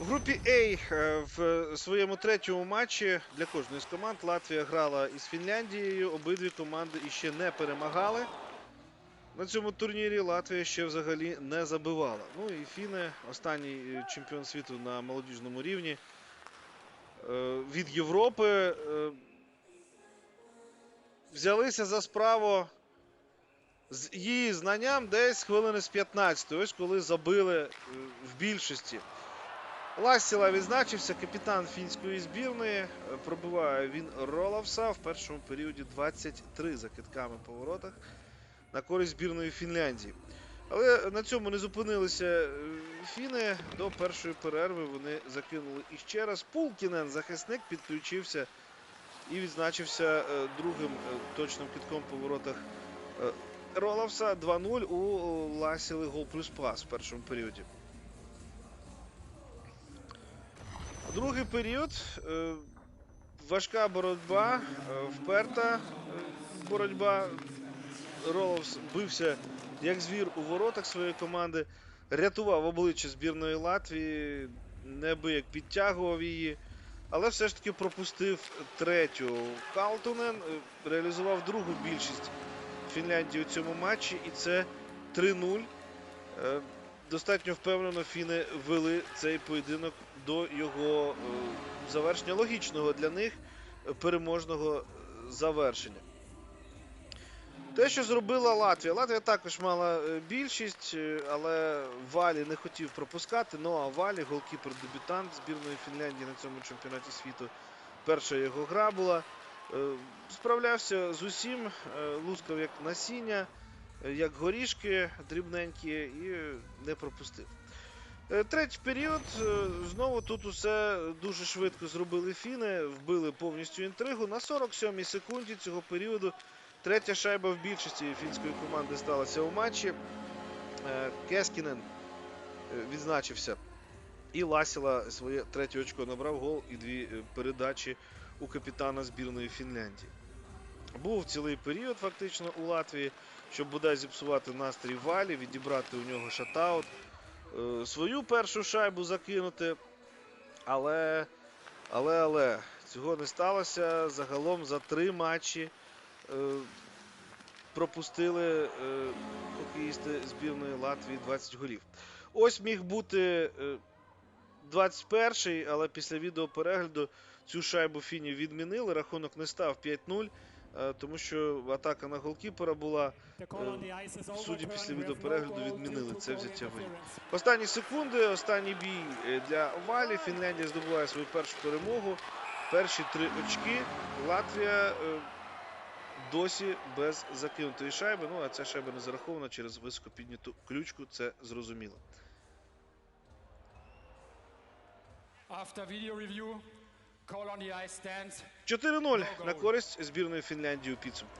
В групі А е, в своєму третьому матчі для кожної з команд Латвія грала із Фінляндією. Обидві команди іще не перемагали. На цьому турнірі Латвія ще взагалі не забивала. Ну і Фіни, останній е, чемпіон світу на молодіжному рівні е, від Європи. Взялися за справу з її знанням десь хвилини з 15. Ось коли забили в більшості. Ласіла відзначився капітан фінської збірної. Е, Пробиває він Ролавса в першому періоді 23 за китками по воротах на користь збірної Фінляндії. Але на цьому не зупинилися е, фіни. До першої перерви вони закинули іще раз. Пулкінен, захисник, підключився і відзначився е, другим точним китком по воротах Ролавса. 2-0 у Ласіли гол плюс пас в першому періоді. Другий період. е, Важка боротьба, е, вперта е, боротьба. Роловс бився як звір у воротах своєї команди, рятував обличчя збірної Латвії, неабияк підтягував її, але все ж таки пропустив третю. Калтунен реалізував другу більшість Фінляндії у цьому матчі, і це 3-0. Е, Достатньо впевнено фіни вели цей поєдинок до його е, завершення логічного для них е, переможного е, завершення. Те, що зробила Латвія. Латвія також мала більшість, але Валі не хотів пропускати. Ну а Валі, голкіпер-дебютант збірної Фінляндії на цьому чемпіонаті світу. Перша його гра була. Справлявся з усім, лускав як насіння, як горішки дрібненькі і не пропустив. Е, Третій період. е, Знову тут усе дуже швидко зробили фіни, вбили повністю інтригу. На 47-й секунді цього періоду Третя шайба в більшості фінської команди сталася у матчі. Е, Кескінен відзначився. І Ласіла своє третє очко набрав гол і дві передачі у капітана збірної Фінляндії. Був цілий період фактично у Латвії, щоб бодай зіпсувати настрій Валі, відібрати у нього шатаут, свою першу шайбу закинути. Але, але, але цього не сталося. Загалом за три матчі е, пропустили е, хокеїсти збірної Латвії 20 голів. Ось міг бути е, 21-й, але після відеоперегляду цю шайбу Фіні відмінили. Рахунок не став 5-0, е, тому що атака на голкіпера була. Судді після відеоперегляду відмінили це взяття воріт. Останні секунди, останній бій е, для Валі. Фінляндія здобуває свою першу перемогу. Перші три очки. Латвія е, досі без закинутої шайби. Ну, а ця шайба не зарахована через високо підняту ключку, це зрозуміло. After video review, call on the 4-0 на користь збірної Фінляндії у підсумку.